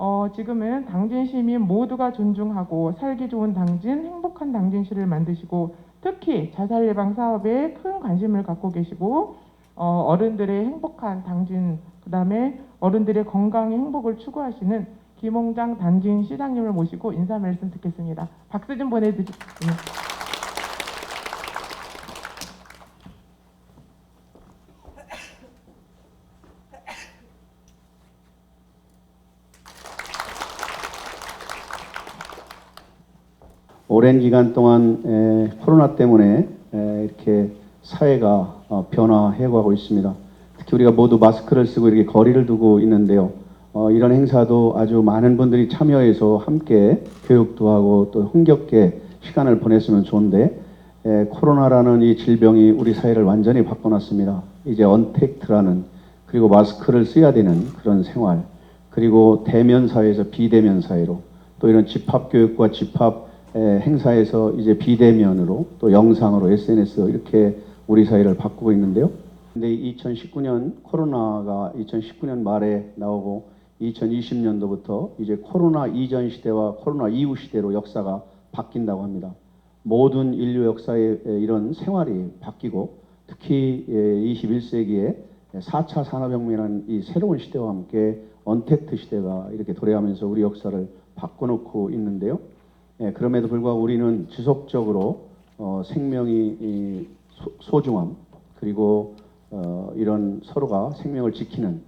어, 지금은 당진 시민 모두가 존중하고 살기 좋은 당진, 행복한 당진시를 만드시고 특히 자살 예방 사업에 큰 관심을 갖고 계시고 어, 어른들의 행복한 당진, 그 다음에 어른들의 건강의 행복을 추구하시는 김홍장 당진 시장님을 모시고 인사 말씀 듣겠습니다. 박수 좀 보내드리겠습니다. 오랜 기간 동안 에, 코로나 때문에 에, 이렇게 사회가 어, 변화해가고 있습니다. 특히 우리가 모두 마스크를 쓰고 이렇게 거리를 두고 있는데요. 어, 이런 행사도 아주 많은 분들이 참여해서 함께 교육도 하고 또 흥겹게 시간을 보냈으면 좋은데 에, 코로나라는 이 질병이 우리 사회를 완전히 바꿔놨습니다. 이제 언택트라는 그리고 마스크를 써야 되는 그런 생활 그리고 대면 사회에서 비대면 사회로 또 이런 집합 교육과 집합 에, 행사에서 이제 비대면으로 또 영상으로 SNS 이렇게 우리 사회를 바꾸고 있는데요. 근데 2019년 코로나가 2019년 말에 나오고 2020년도부터 이제 코로나 이전 시대와 코로나 이후 시대로 역사가 바뀐다고 합니다. 모든 인류 역사의 에, 이런 생활이 바뀌고 특히 21세기에 4차 산업혁명이라는 이 새로운 시대와 함께 언택트 시대가 이렇게 도래하면서 우리 역사를 바꿔놓고 있는데요. 예, 그럼에도 불구하고 우리는 지속적으로 어, 생명이 이 소, 소중함 그리고 어, 이런 서로가 생명을 지키는